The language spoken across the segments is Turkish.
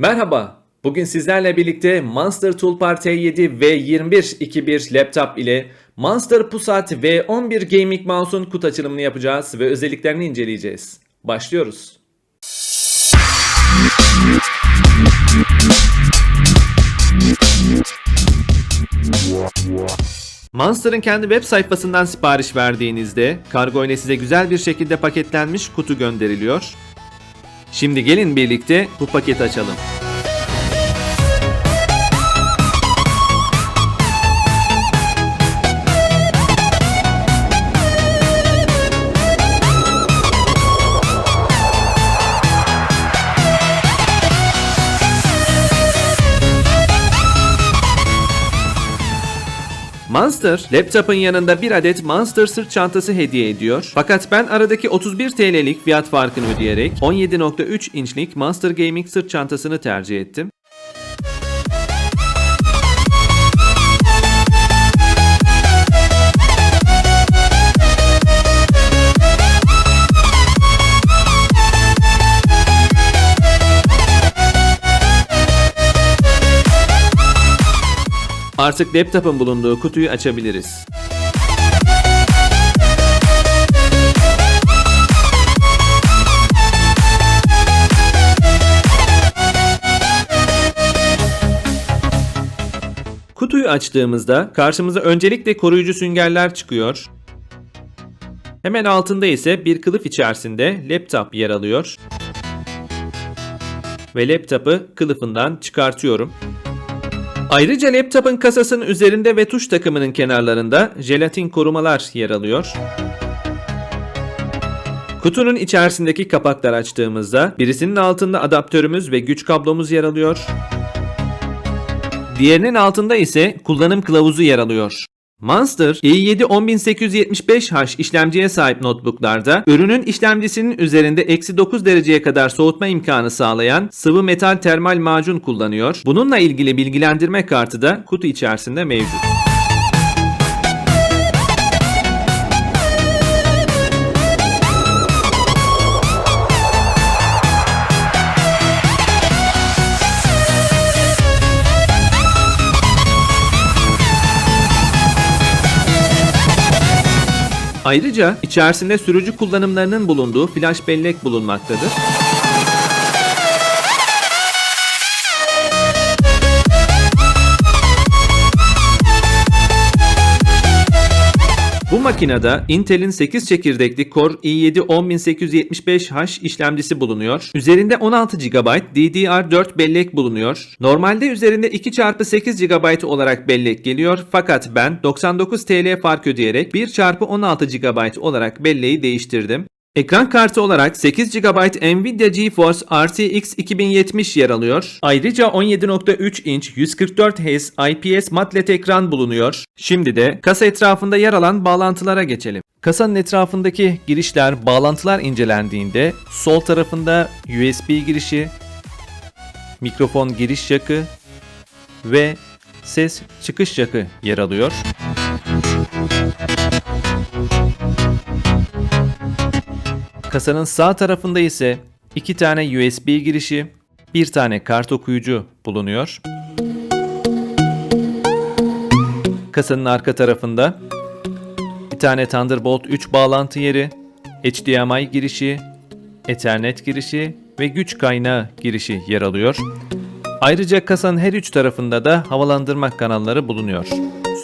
Merhaba. Bugün sizlerle birlikte Monster Toolbar T7 V2121 laptop ile Monster Pusat V11 Gaming Mouse'un kutu açılımını yapacağız ve özelliklerini inceleyeceğiz. Başlıyoruz. Monster'ın kendi web sayfasından sipariş verdiğinizde kargo ile size güzel bir şekilde paketlenmiş kutu gönderiliyor. Şimdi gelin birlikte bu paketi açalım. Monster, laptopun yanında bir adet Monster sırt çantası hediye ediyor. Fakat ben aradaki 31 TL'lik fiyat farkını ödeyerek 17.3 inçlik Monster Gaming sırt çantasını tercih ettim. Artık laptopun bulunduğu kutuyu açabiliriz. Kutuyu açtığımızda karşımıza öncelikle koruyucu süngerler çıkıyor. Hemen altında ise bir kılıf içerisinde laptop yer alıyor. Ve laptopu kılıfından çıkartıyorum. Ayrıca laptopun kasasının üzerinde ve tuş takımının kenarlarında jelatin korumalar yer alıyor. Kutunun içerisindeki kapakları açtığımızda birisinin altında adaptörümüz ve güç kablomuz yer alıyor. Diğerinin altında ise kullanım kılavuzu yer alıyor. Monster i7 10875H işlemciye sahip notebooklarda ürünün işlemcisinin üzerinde eksi 9 dereceye kadar soğutma imkanı sağlayan sıvı metal termal macun kullanıyor. Bununla ilgili bilgilendirme kartı da kutu içerisinde mevcut. Ayrıca içerisinde sürücü kullanımlarının bulunduğu flash bellek bulunmaktadır. Bu makinede Intel'in 8 çekirdekli Core i7 10875H işlemcisi bulunuyor. Üzerinde 16 GB DDR4 bellek bulunuyor. Normalde üzerinde 2x8 GB olarak bellek geliyor fakat ben 99 TL fark ödeyerek 1x16 GB olarak belleği değiştirdim. Ekran kartı olarak 8 GB Nvidia GeForce RTX 2070 yer alıyor. Ayrıca 17.3 inç 144 Hz IPS mat LED ekran bulunuyor. Şimdi de kasa etrafında yer alan bağlantılara geçelim. Kasanın etrafındaki girişler, bağlantılar incelendiğinde sol tarafında USB girişi, mikrofon giriş jackı ve ses çıkış jackı yer alıyor. Kasanın sağ tarafında ise iki tane USB girişi, bir tane kart okuyucu bulunuyor. Kasanın arka tarafında bir tane Thunderbolt 3 bağlantı yeri, HDMI girişi, Ethernet girişi ve güç kaynağı girişi yer alıyor. Ayrıca kasanın her üç tarafında da havalandırma kanalları bulunuyor.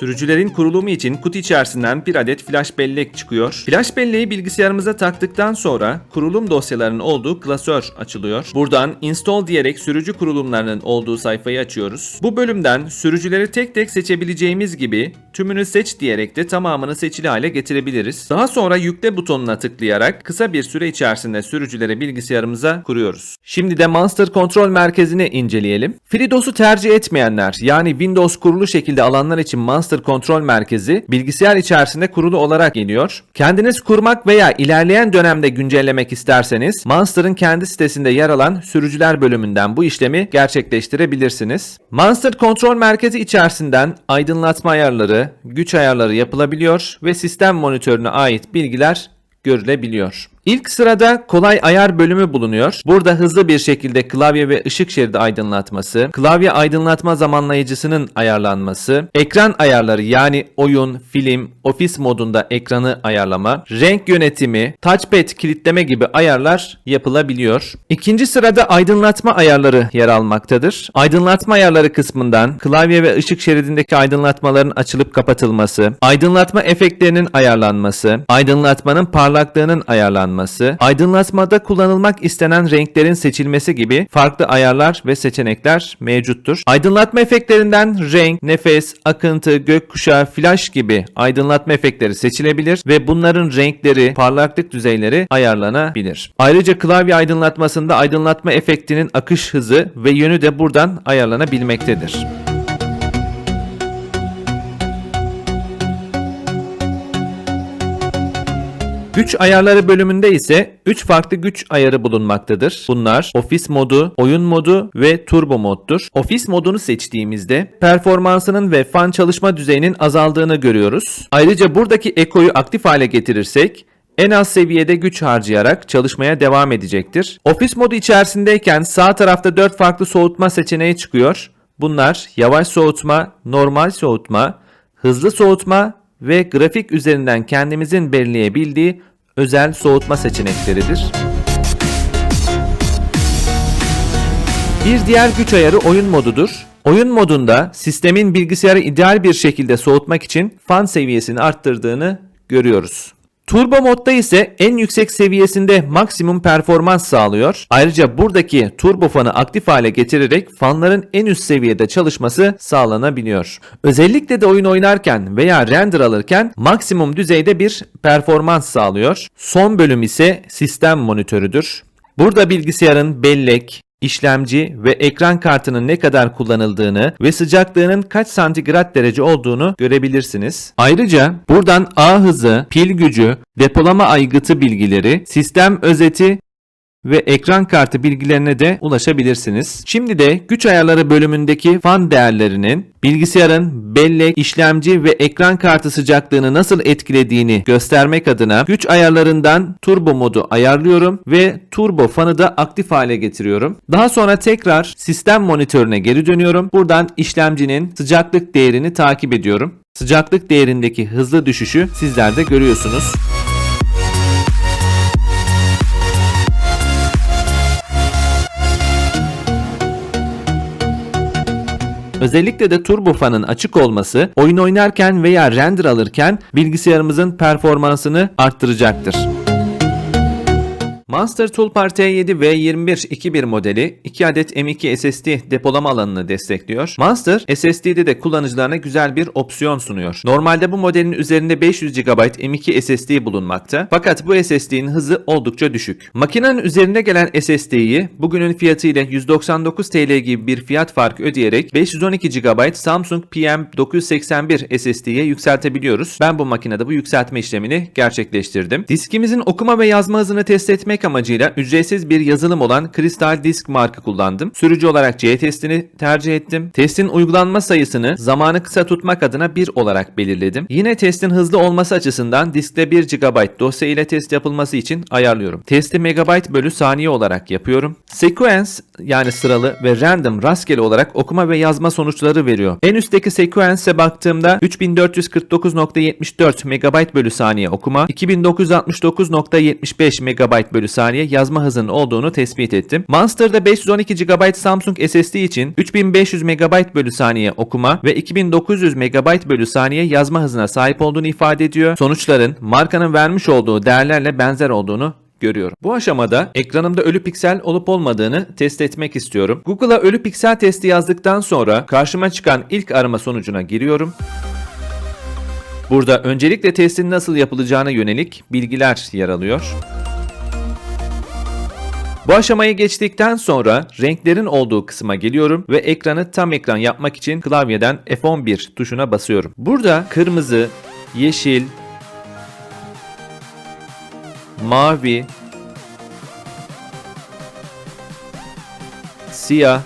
Sürücülerin kurulumu için kutu içerisinden bir adet flash bellek çıkıyor. Flash belleği bilgisayarımıza taktıktan sonra kurulum dosyalarının olduğu klasör açılıyor. Buradan install diyerek sürücü kurulumlarının olduğu sayfayı açıyoruz. Bu bölümden sürücüleri tek tek seçebileceğimiz gibi tümünü seç diyerek de tamamını seçili hale getirebiliriz. Daha sonra yükle butonuna tıklayarak kısa bir süre içerisinde sürücüleri bilgisayarımıza kuruyoruz. Şimdi de Monster Kontrol Merkezi'ni inceleyelim. FreeDOS'u tercih etmeyenler yani Windows kurulu şekilde alanlar için Monster Kontrol Merkezi bilgisayar içerisinde kurulu olarak geliyor. Kendiniz kurmak veya ilerleyen dönemde güncellemek isterseniz Monster'ın kendi sitesinde yer alan sürücüler bölümünden bu işlemi gerçekleştirebilirsiniz. Monster Kontrol Merkezi içerisinden aydınlatma ayarları, güç ayarları yapılabiliyor ve sistem monitörüne ait bilgiler görülebiliyor. İlk sırada kolay ayar bölümü bulunuyor. Burada hızlı bir şekilde klavye ve ışık şeridi aydınlatması, klavye aydınlatma zamanlayıcısının ayarlanması, ekran ayarları yani oyun, film, ofis modunda ekranı ayarlama, renk yönetimi, touchpad kilitleme gibi ayarlar yapılabiliyor. İkinci sırada aydınlatma ayarları yer almaktadır. Aydınlatma ayarları kısmından klavye ve ışık şeridindeki aydınlatmaların açılıp kapatılması, aydınlatma efektlerinin ayarlanması, aydınlatmanın parlaklığının ayarlanması, aydınlatmada kullanılmak istenen renklerin seçilmesi gibi farklı ayarlar ve seçenekler mevcuttur. Aydınlatma efektlerinden renk, nefes, akıntı, gökkuşağı, flash gibi aydınlatma efektleri seçilebilir ve bunların renkleri, parlaklık düzeyleri ayarlanabilir. Ayrıca klavye aydınlatmasında aydınlatma efektinin akış hızı ve yönü de buradan ayarlanabilmektedir. Güç ayarları bölümünde ise 3 farklı güç ayarı bulunmaktadır. Bunlar ofis modu, oyun modu ve turbo moddur. Ofis modunu seçtiğimizde performansının ve fan çalışma düzeyinin azaldığını görüyoruz. Ayrıca buradaki ekoyu aktif hale getirirsek en az seviyede güç harcayarak çalışmaya devam edecektir. Ofis modu içerisindeyken sağ tarafta 4 farklı soğutma seçeneği çıkıyor. Bunlar yavaş soğutma, normal soğutma, hızlı soğutma ve grafik üzerinden kendimizin belirleyebildiği özel soğutma seçenekleridir. Bir diğer güç ayarı oyun modudur. Oyun modunda sistemin bilgisayarı ideal bir şekilde soğutmak için fan seviyesini arttırdığını görüyoruz. Turbo modda ise en yüksek seviyesinde maksimum performans sağlıyor. Ayrıca buradaki turbo fanı aktif hale getirerek fanların en üst seviyede çalışması sağlanabiliyor. Özellikle de oyun oynarken veya render alırken maksimum düzeyde bir performans sağlıyor. Son bölüm ise sistem monitörüdür. Burada bilgisayarın bellek, işlemci ve ekran kartının ne kadar kullanıldığını ve sıcaklığının kaç santigrat derece olduğunu görebilirsiniz. Ayrıca buradan ağ hızı, pil gücü, depolama aygıtı bilgileri, sistem özeti ve ekran kartı bilgilerine de ulaşabilirsiniz. Şimdi de güç ayarları bölümündeki fan değerlerinin bilgisayarın bellek, işlemci ve ekran kartı sıcaklığını nasıl etkilediğini göstermek adına güç ayarlarından turbo modu ayarlıyorum ve turbo fanı da aktif hale getiriyorum. Daha sonra tekrar sistem monitörüne geri dönüyorum. Buradan işlemcinin sıcaklık değerini takip ediyorum. Sıcaklık değerindeki hızlı düşüşü sizler de görüyorsunuz. Özellikle de turbofanın açık olması oyun oynarken veya render alırken bilgisayarımızın performansını arttıracaktır. Monster Toolbar T7 V2121 modeli 2 adet M2 SSD depolama alanını destekliyor. Monster SSD'de de kullanıcılarına güzel bir opsiyon sunuyor. Normalde bu modelin üzerinde 500 GB M2 SSD bulunmakta. Fakat bu SSD'nin hızı oldukça düşük. Makinenin üzerine gelen SSD'yi bugünün fiyatıyla 199 TL gibi bir fiyat farkı ödeyerek 512 GB Samsung PM981 SSD'ye yükseltebiliyoruz. Ben bu makinede bu yükseltme işlemini gerçekleştirdim. Diskimizin okuma ve yazma hızını test etmek amacıyla ücretsiz bir yazılım olan Crystal Disk marka kullandım. Sürücü olarak C testini tercih ettim. Testin uygulanma sayısını zamanı kısa tutmak adına 1 olarak belirledim. Yine testin hızlı olması açısından diskte 1 GB dosya ile test yapılması için ayarlıyorum. Testi megabayt bölü saniye olarak yapıyorum. Sequence yani sıralı ve random rastgele olarak okuma ve yazma sonuçları veriyor. En üstteki sequence'e baktığımda 3449.74 MB bölü saniye okuma, 2969.75 MB bölü saniye yazma hızının olduğunu tespit ettim. Monster'da 512 GB Samsung SSD için 3500 MB bölü saniye okuma ve 2900 MB bölü saniye yazma hızına sahip olduğunu ifade ediyor. Sonuçların markanın vermiş olduğu değerlerle benzer olduğunu görüyorum. Bu aşamada ekranımda ölü piksel olup olmadığını test etmek istiyorum. Google'a ölü piksel testi yazdıktan sonra karşıma çıkan ilk arama sonucuna giriyorum. Burada öncelikle testin nasıl yapılacağına yönelik bilgiler yer alıyor. Bu aşamayı geçtikten sonra renklerin olduğu kısma geliyorum ve ekranı tam ekran yapmak için klavyeden F11 tuşuna basıyorum. Burada kırmızı, yeşil, mavi, siyah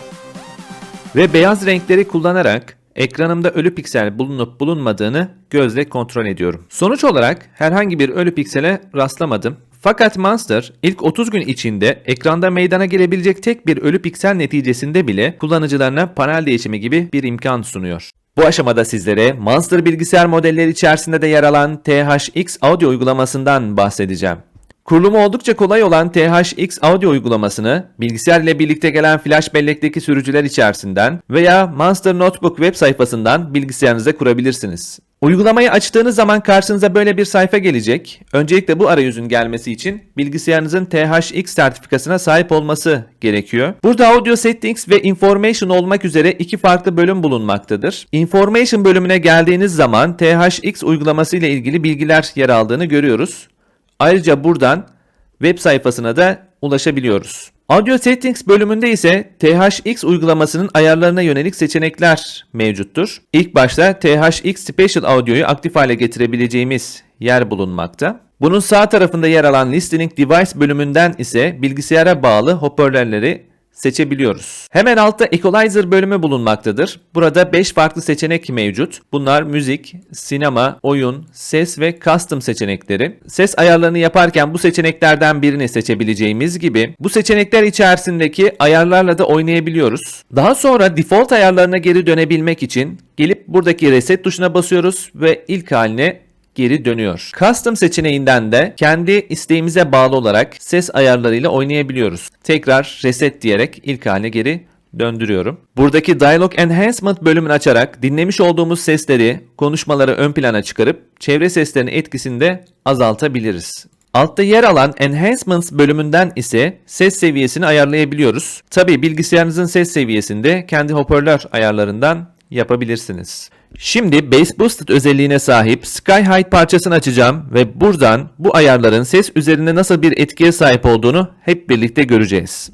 ve beyaz renkleri kullanarak ekranımda ölü piksel bulunup bulunmadığını gözle kontrol ediyorum. Sonuç olarak herhangi bir ölü piksele rastlamadım. Fakat Monster ilk 30 gün içinde ekranda meydana gelebilecek tek bir ölü piksel neticesinde bile kullanıcılarına panel değişimi gibi bir imkan sunuyor. Bu aşamada sizlere Monster bilgisayar modelleri içerisinde de yer alan THX Audio uygulamasından bahsedeceğim. Kurulumu oldukça kolay olan THX Audio uygulamasını bilgisayar ile birlikte gelen flash bellekteki sürücüler içerisinden veya Monster Notebook web sayfasından bilgisayarınıza kurabilirsiniz. Uygulamayı açtığınız zaman karşınıza böyle bir sayfa gelecek. Öncelikle bu arayüzün gelmesi için bilgisayarınızın THX sertifikasına sahip olması gerekiyor. Burada Audio Settings ve Information olmak üzere iki farklı bölüm bulunmaktadır. Information bölümüne geldiğiniz zaman THX uygulaması ile ilgili bilgiler yer aldığını görüyoruz. Ayrıca buradan web sayfasına da ulaşabiliyoruz. Audio Settings bölümünde ise THX uygulamasının ayarlarına yönelik seçenekler mevcuttur. İlk başta THX Special Audio'yu aktif hale getirebileceğimiz yer bulunmakta. Bunun sağ tarafında yer alan Listening Device bölümünden ise bilgisayara bağlı hoparlörleri seçebiliyoruz. Hemen altta Equalizer bölümü bulunmaktadır. Burada 5 farklı seçenek mevcut. Bunlar müzik, sinema, oyun, ses ve custom seçenekleri. Ses ayarlarını yaparken bu seçeneklerden birini seçebileceğimiz gibi bu seçenekler içerisindeki ayarlarla da oynayabiliyoruz. Daha sonra default ayarlarına geri dönebilmek için gelip buradaki reset tuşuna basıyoruz ve ilk haline geri dönüyor. Custom seçeneğinden de kendi isteğimize bağlı olarak ses ayarlarıyla oynayabiliyoruz. Tekrar reset diyerek ilk haline geri döndürüyorum. Buradaki Dialog Enhancement bölümünü açarak dinlemiş olduğumuz sesleri, konuşmaları ön plana çıkarıp çevre seslerinin etkisini de azaltabiliriz. Altta yer alan Enhancements bölümünden ise ses seviyesini ayarlayabiliyoruz. Tabi bilgisayarınızın ses seviyesinde kendi hoparlör ayarlarından yapabilirsiniz. Şimdi Bass Boosted özelliğine sahip Sky High parçasını açacağım ve buradan bu ayarların ses üzerinde nasıl bir etkiye sahip olduğunu hep birlikte göreceğiz.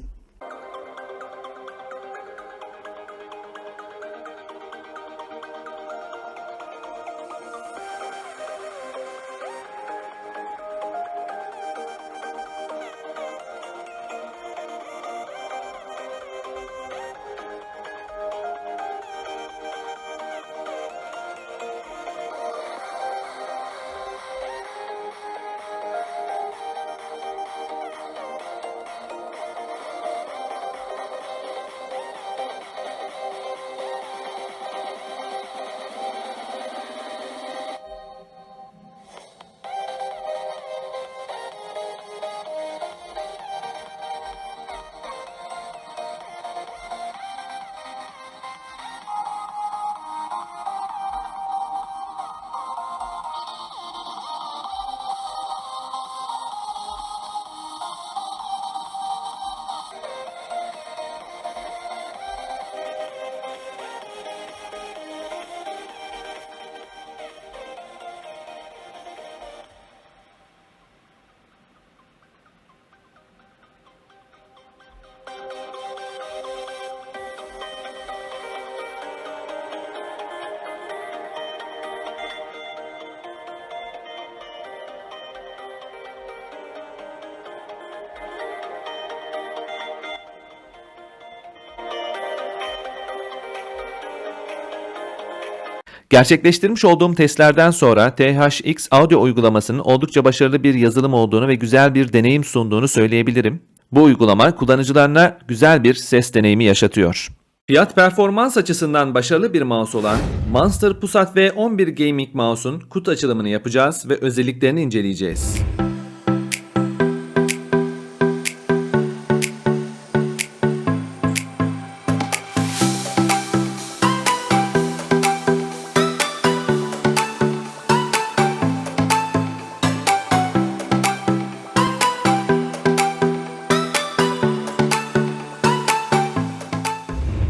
Gerçekleştirmiş olduğum testlerden sonra THX Audio uygulamasının oldukça başarılı bir yazılım olduğunu ve güzel bir deneyim sunduğunu söyleyebilirim. Bu uygulama kullanıcılarına güzel bir ses deneyimi yaşatıyor. Fiyat performans açısından başarılı bir mouse olan Monster Pusat V11 Gaming Mouse'un kutu açılımını yapacağız ve özelliklerini inceleyeceğiz.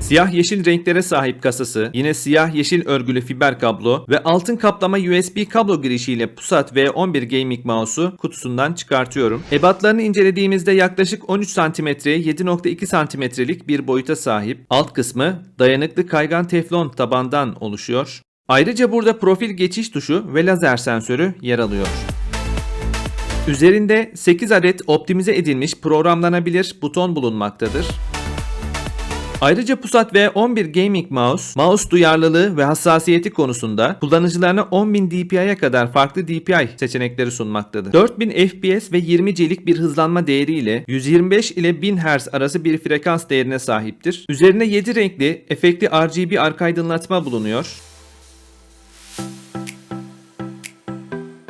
Siyah yeşil renklere sahip kasası, yine siyah yeşil örgülü fiber kablo ve altın kaplama USB kablo girişiyle Pusat V11 Gaming Mouse'u kutusundan çıkartıyorum. Ebatlarını incelediğimizde yaklaşık 13 cm'ye 7.2 cm'lik bir boyuta sahip. Alt kısmı dayanıklı kaygan teflon tabandan oluşuyor. Ayrıca burada profil geçiş tuşu ve lazer sensörü yer alıyor. Üzerinde 8 adet optimize edilmiş programlanabilir buton bulunmaktadır. Ayrıca Pusat V11 Gaming Mouse, mouse duyarlılığı ve hassasiyeti konusunda kullanıcılarına 10.000 DPI'ye kadar farklı DPI seçenekleri sunmaktadır. 4000 FPS ve 20C'lik bir hızlanma değeriyle 125 ile 1000 Hz arası bir frekans değerine sahiptir. Üzerine 7 renkli, efektli RGB arka aydınlatma bulunuyor.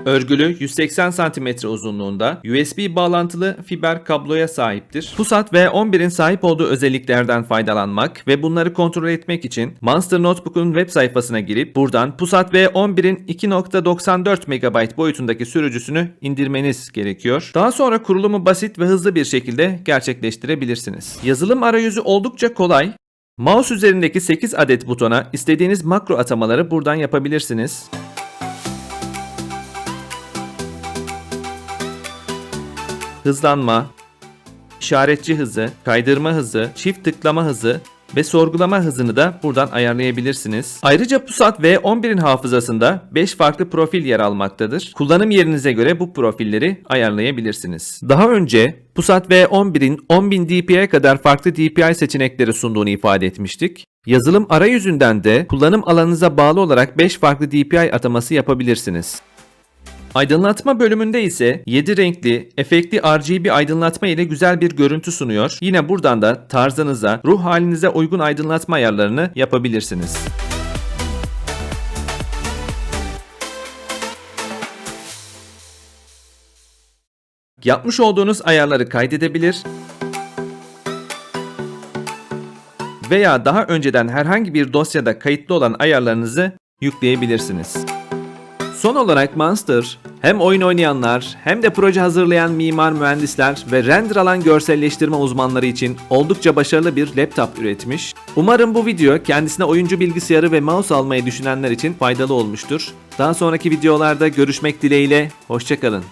Örgülü 180 cm uzunluğunda USB bağlantılı fiber kabloya sahiptir. Pusat V11'in sahip olduğu özelliklerden faydalanmak ve bunları kontrol etmek için Monster Notebook'un web sayfasına girip buradan Pusat V11'in 2.94 MB boyutundaki sürücüsünü indirmeniz gerekiyor. Daha sonra kurulumu basit ve hızlı bir şekilde gerçekleştirebilirsiniz. Yazılım arayüzü oldukça kolay. Mouse üzerindeki 8 adet butona istediğiniz makro atamaları buradan yapabilirsiniz. Hızlanma, işaretçi hızı, kaydırma hızı, çift tıklama hızı ve sorgulama hızını da buradan ayarlayabilirsiniz. Ayrıca Pusat V11'in hafızasında 5 farklı profil yer almaktadır. Kullanım yerinize göre bu profilleri ayarlayabilirsiniz. Daha önce Pusat V11'in 10.000 DPI'ye kadar farklı DPI seçenekleri sunduğunu ifade etmiştik. Yazılım arayüzünden de kullanım alanınıza bağlı olarak 5 farklı DPI ataması yapabilirsiniz. Aydınlatma bölümünde ise 7 renkli, efektli RGB aydınlatma ile güzel bir görüntü sunuyor. Yine buradan da tarzınıza, ruh halinize uygun aydınlatma ayarlarını yapabilirsiniz. Yapmış olduğunuz ayarları kaydedebilir veya daha önceden herhangi bir dosyada kayıtlı olan ayarlarınızı yükleyebilirsiniz. Son olarak Monster hem oyun oynayanlar hem de proje hazırlayan mimar mühendisler ve render alan görselleştirme uzmanları için oldukça başarılı bir laptop üretmiş. Umarım bu video kendisine oyuncu bilgisayarı ve mouse almayı düşünenler için faydalı olmuştur. Daha sonraki videolarda görüşmek dileğiyle, hoşçakalın.